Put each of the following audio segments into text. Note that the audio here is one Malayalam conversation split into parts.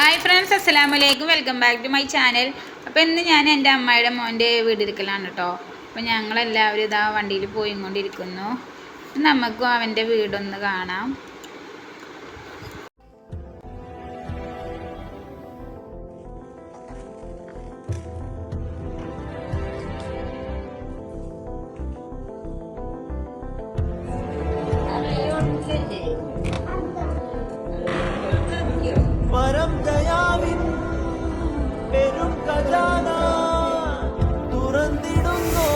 ഹായ് ഫ്രണ്ട്സ് അസ്സലാമു അലൈക്കും welcome back to my channel അപ്പോൾ ഇന്ന് ഞാൻ എന്റെ അമ്മയുടെ മോന്റെ വീടിരിക്കലാണ് കേട്ടോ അപ്പോൾ ഞങ്ങളെല്ലാവരും ഇതാ വണ്ടിയിൽ പോയിക്കൊണ്ടിരിക്കുന്നു. നമുക്കും അവന്റെ വീടൊന്ന് കാണാം. പരം ദയാവിൻ പെരും ഖജാന തുറന്നിടുന്നോ.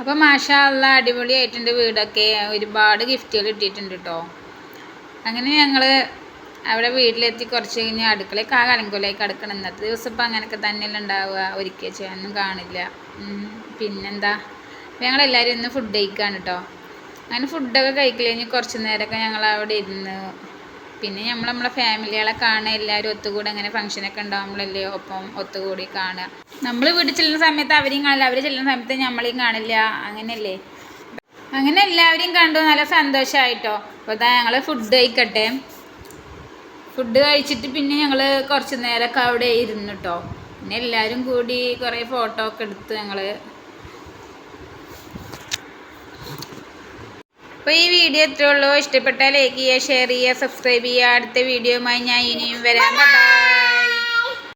അപ്പോൾ മാഷാ അല്ല അടിപൊളിയായിട്ടുണ്ട് വീടൊക്കെ. ഒരുപാട് ഗിഫ്റ്റുകൾ ഇട്ടിട്ടുണ്ട് കേട്ടോ അങ്ങനെ ഞങ്ങൾ അവിടെ വീട്ടിലെത്തി കുറച്ച് കഴിഞ്ഞ് അടുക്കളയൊക്കെ ആ കലങ്കോലായി കിടക്കണം. ഇന്നത്തെ ദിവസം ഇപ്പം അങ്ങനെയൊക്കെ തന്നെയല്ല ഉണ്ടാവുക. ഒരിക്കൽ ചെയ്യാനൊന്നും കാണില്ല. പിന്നെന്താ? ഞങ്ങളെല്ലാവരും ഇന്ന് ഫുഡ് കഴിക്കാണ് കേട്ടോ അങ്ങനെ ഫുഡൊക്കെ കഴിക്കൽ കഴിഞ്ഞ് കുറച്ച് നേരമൊക്കെ ഞങ്ങൾ അവിടെ ഇരുന്ന് പിന്നെ നമ്മൾ നമ്മളെ ഫാമിലികളെ കാണുക. എല്ലാവരും ഒത്തുകൂടി അങ്ങനെ ഫംഗ്ഷനൊക്കെ ഉണ്ടാകുമ്പോഴല്ലേ ഒപ്പം ഒത്തുകൂടി കാണുക. നമ്മൾ വീട്ടിൽ ചെല്ലുന്ന സമയത്ത് അവരെയും കാണില്ല. അവർ ചെല്ലുന്ന സമയത്ത് നമ്മളെയും കാണില്ല. അങ്ങനെയല്ലേ? അങ്ങനെ എല്ലാവരെയും കണ്ടു. നല്ല സന്തോഷമായിട്ടോ അപ്പോൾ ഇതാ ഞങ്ങൾ ഫുഡ് കഴിക്കട്ടെ. ഫുഡ് കഴിച്ചിട്ട് പിന്നെ ഞങ്ങൾ കുറച്ച് നേരമൊക്കെ അവിടെ ഇരുന്നു കേട്ടോ പിന്നെ എല്ലാവരും കൂടി കുറേ ഫോട്ടോ ഒക്കെ എടുത്ത് ഞങ്ങൾ അപ്പോൾ ഈ വീഡിയോ എത്രയുള്ളൂ ഇഷ്ടപ്പെട്ടാൽ ലൈക്ക് ചെയ്യുക ഷെയർ ചെയ്യുക സബ്സ്ക്രൈബ് ചെയ്യുക. അടുത്ത വീഡിയോയുമായി ഞാൻ ഇനിയും വരാം. ബൈ